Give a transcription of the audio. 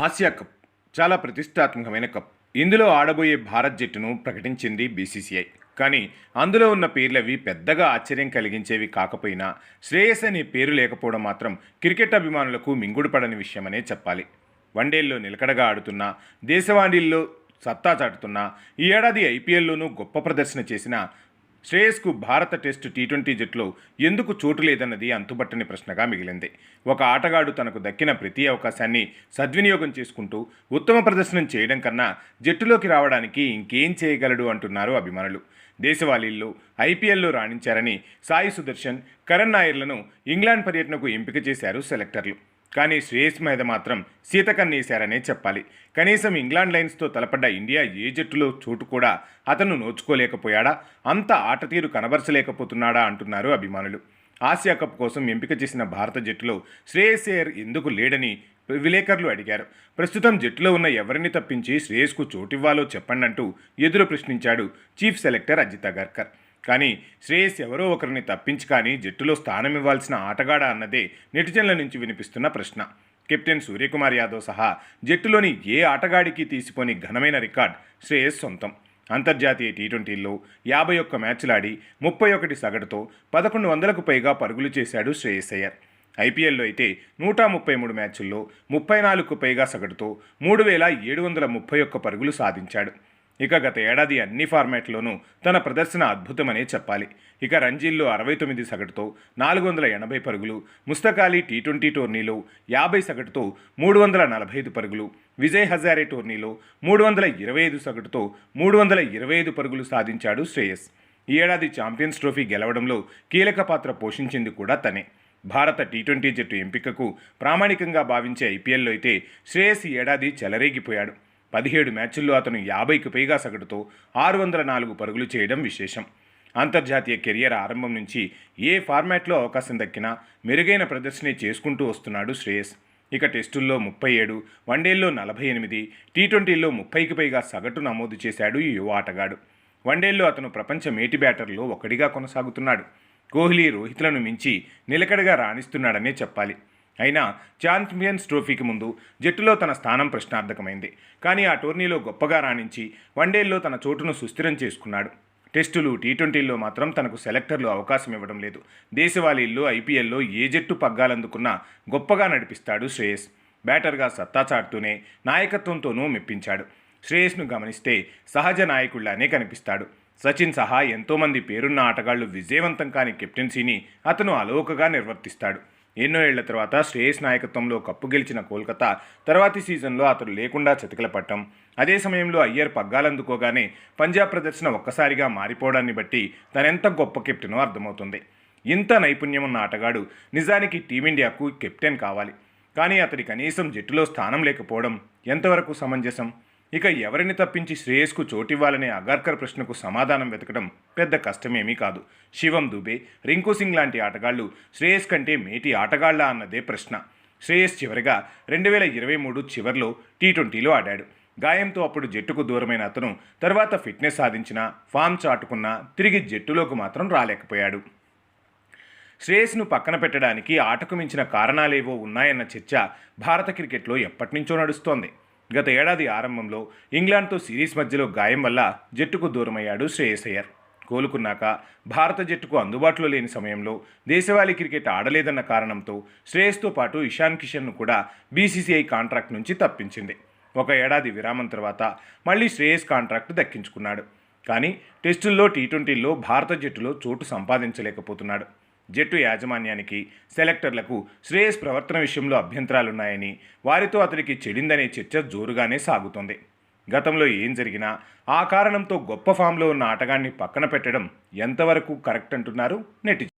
Asia cup చాలా ప్రతిష్టాత్మకమైన cup. ఇందులో ఆడబోయే భారత్ జట్టును ప్రకటించింది బీసీసీఐ. కానీ అందులో ఉన్న పేర్లవి పెద్దగా ఆశ్చర్యం కలిగించేవి కాకపోయినా శ్రేయస్ అనే పేరు లేకపోవడం మాత్రం క్రికెట్ అభిమానులకు మింగుడుపడని విషయమనే చెప్పాలి. వన్డేల్లో నిలకడగా ఆడుతున్న దేశవాణిల్లో సత్తా చాటుతున్న ఈ ఏడాది ఐపీఎల్లోనూ గొప్ప ప్రదర్శన చేసిన శ్రేయస్కు భారత టెస్టు టీ ట్వంటీ జట్టులో ఎందుకు చోటు లేదన్నది అంతుబట్టని ప్రశ్నగా మిగిలింది. ఒక ఆటగాడు తనకు దక్కిన ప్రతి అవకాశాన్ని సద్వినియోగం చేసుకుంటూ ఉత్తమ ప్రదర్శనం చేయడం కన్నా జట్టులోకి రావడానికి ఇంకేం చేయగలడు అంటున్నారు అభిమానులు. దేశవాళీల్లో ఐపీఎల్లో రాణించారని సాయి సుదర్శన్ కరణ్ నాయర్లను ఇంగ్లాండ్ పర్యటనకు ఎంపిక చేశారు సెలెక్టర్లు. కానీ శ్రేయస్ మీద మాత్రం సీతకన్నేశారనే చెప్పాలి. కనీసం ఇంగ్లాండ్ లైన్స్తో తలపడ్డ ఇండియా ఏ జట్టులో చోటు కూడా అతను నోచుకోలేకపోయాడా? అంత ఆట తీరు కనబరచలేకపోతున్నాడా? అంటున్నారు అభిమానులు. ఆసియా కప్ కోసం ఎంపిక చేసిన భారత జట్టులో శ్రేయస్ అయ్యర్ ఎందుకు లేడని విలేకరులు అడిగారు. ప్రస్తుతం జట్టులో ఉన్న ఎవరిని తప్పించి శ్రేయస్కు చోటివ్వాలో చెప్పండి అంటూ ఎదురు ప్రశ్నించాడు చీఫ్ సెలెక్టర్ అజిత గర్కర్ కానీ శ్రేయస్ ఎవరో ఒకరిని తప్పించి కానీ జట్టులో స్థానం ఇవ్వాల్సిన ఆటగాడ అన్నదే నెటిజన్ల నుంచి వినిపిస్తున్న ప్రశ్న. కెప్టెన్ సూర్యకుమార్ యాదవ్ సహా జట్టులోని ఏ ఆటగాడికి తీసిపోని ఘనమైన రికార్డ్ శ్రేయస్ సొంతం. అంతర్జాతీయ టీ ట్వంటీల్లో యాభై ఒక్క మ్యాచ్లాడి ముప్పై ఒకటి సగటుతో పదకొండు వందలకు పైగా పరుగులు చేశాడు శ్రేయస్ అయ్యర్. ఐపీఎల్లో అయితే నూట ముప్పై మూడు మ్యాచ్ల్లో ముప్పై నాలుగుకు పైగా సగటుతో మూడు వేల ఏడు వందల ముప్పై ఒక్క పరుగులు సాధించాడు. ఇక గత ఏడాది అన్ని ఫార్మాట్లోనూ తన ప్రదర్శన అద్భుతమనే చెప్పాలి. ఇక రంజీల్లో అరవై తొమ్మిది సగటుతో నాలుగు వందల ఎనభై పరుగులు ముస్తకాలి టీ ట్వంటీ టోర్నీలో యాభై సగటుతో మూడు వందల నలభై ఐదు పరుగులు విజయ్ హజారే టోర్నీలో మూడు వందల ఇరవై ఐదు సగటుతో మూడు వందల ఇరవై ఐదు పరుగులు సాధించాడు శ్రేయస్. ఈ ఏడాది ఛాంపియన్స్ ట్రోఫీ గెలవడంలో కీలక పాత్ర పోషించింది కూడా తనే. భారత టీ ట్వంటీ జట్టు ఎంపికకు ప్రామాణికంగా భావించే ఐపీఎల్లో అయితే శ్రేయస్ ఈ ఏడాది చెలరేగిపోయాడు. పదిహేడు మ్యాచుల్లో అతను యాభైకి పైగా సగటుతో ఆరు వందల నాలుగు పరుగులు చేయడం విశేషం. అంతర్జాతీయ కెరియర్ ఆరంభం నుంచి ఏ ఫార్మాట్లో అవకాశం దక్కినా మెరుగైన ప్రదర్శనే చేసుకుంటూ వస్తున్నాడు శ్రేయస్. ఇక టెస్టుల్లో ముప్పై ఏడు వన్డేల్లో నలభై ఎనిమిది టీ ట్వంటీల్లో ముప్పైకి పైగా సగటు నమోదు చేశాడు ఈ యువ ఆటగాడు. వన్డేల్లో అతను ప్రపంచ మేటి బ్యాటర్లో ఒకటిగా కొనసాగుతున్నాడు. కోహ్లీ రోహిత్లను మించి నిలకడగా రాణిస్తున్నాడనే చెప్పాలి. అయినా ఛాంపియన్స్ ట్రోఫీకి ముందు జట్టులో తన స్థానం ప్రశ్నార్థకమైంది. కానీ ఆ టోర్నీలో గొప్పగా రాణించి వన్డేల్లో తన చోటును సుస్థిరం చేసుకున్నాడు. టెస్టులు టీ ట్వంటీల్లో మాత్రం తనకు సెలెక్టర్లు అవకాశం ఇవ్వడం లేదు. దేశవాళీల్లో ఐపీఎల్లో ఏ జట్టు పగ్గాలందుకున్నా గొప్పగా నడిపిస్తాడు శ్రేయస్. బ్యాటర్గా సత్తా చాటుతూనే నాయకత్వంతోనూ మెప్పించాడు. శ్రేయస్ను గమనిస్తే సహజ నాయకుళ్ళానే కనిపిస్తాడు. సచిన్ సహా ఎంతోమంది పేరున్న ఆటగాళ్ళు విజయవంతం కాని కెప్టెన్సీని అతను అలోకగా నిర్వర్తిస్తాడు. ఎన్నో ఏళ్ళ తర్వాత శ్రేయస్ నాయకత్వంలో కప్పు గెలిచిన కోల్కతా తర్వాతి సీజన్లో అతడు లేకుండా చతికిలపట్టం అదే సమయంలో అయ్యర్ పగ్గాలందుకోగానే పంజాబ్ ప్రదర్శన ఒక్కసారిగా మారిపోవడాన్ని బట్టి తనెంత గొప్ప కెప్టెనో అర్థమవుతుంది. ఇంత నైపుణ్యం ఉన్న ఆటగాడు నిజానికి టీమిండియాకు కెప్టెన్ కావాలి. కానీ అతడి కనీసం జట్టులో స్థానం లేకపోవడం ఎంతవరకు సమంజసం? ఇక ఎవరిని తప్పించి శ్రేయస్కు చోటివ్వాలనే అగార్కర్ ప్రశ్నకు సమాధానం వెతకడం పెద్ద కష్టమేమీ కాదు. శివం దుబే రింకు సింగ్ లాంటి ఆటగాళ్ళు శ్రేయస్ కంటే మేటి ఆటగాళ్ళ అన్నదే ప్రశ్న. శ్రేయస్ చివరిగా రెండు వేల ఇరవై మూడు చివరిలో టీ ట్వంటీలో ఆడాడు. గాయంతో అప్పుడు జట్టుకు దూరమైన అతను తర్వాత ఫిట్నెస్ సాధించిన ఫామ్ చాటుకున్నా తిరిగి జట్టులోకి మాత్రం రాలేకపోయాడు. శ్రేయస్ను పక్కన పెట్టడానికి ఆటకు మించిన కారణాలేవో ఉన్నాయన్న చర్చ భారత క్రికెట్లో ఎప్పటినుంచో నడుస్తోంది. గత ఏడాది ఆరంభంలో ఇంగ్లాండ్తో సిరీస్ మధ్యలో గాయం వల్ల జట్టుకు దూరమయ్యాడు శ్రేయస్ అయ్యర్. కోలుకున్నాక భారత జట్టుకు అందుబాటులో లేని సమయంలో దేశవాళీ క్రికెట్ ఆడలేదన్న కారణంతో శ్రేయస్తో పాటు ఇషాన్ కిషన్ను కూడా బీసీసీఐ కాంట్రాక్ట్ నుంచి తప్పించింది. ఒక ఏడాది విరామం తర్వాత మళ్ళీ శ్రేయస్ కాంట్రాక్ట్ దక్కించుకున్నాడు. కానీ టెస్టుల్లో టీ ట్వంటీల్లో భారత జట్టులో చోటు సంపాదించలేకపోతున్నాడు. జట్టు యాజమాన్యానికి సెలెక్టర్లకు శ్రేయస్ ప్రవర్తన విషయంలో అభ్యంతరాలున్నాయని వారితో అతడికి చెడిందనే చర్చ జోరుగానే సాగుతోంది. గతంలో ఏం జరిగినా ఆ కారణంతో గొప్ప ఫామ్లో ఉన్న ఆటగాన్ని పక్కన పెట్టడం ఎంతవరకు కరెక్ట్ అంటున్నారు నెటిజన్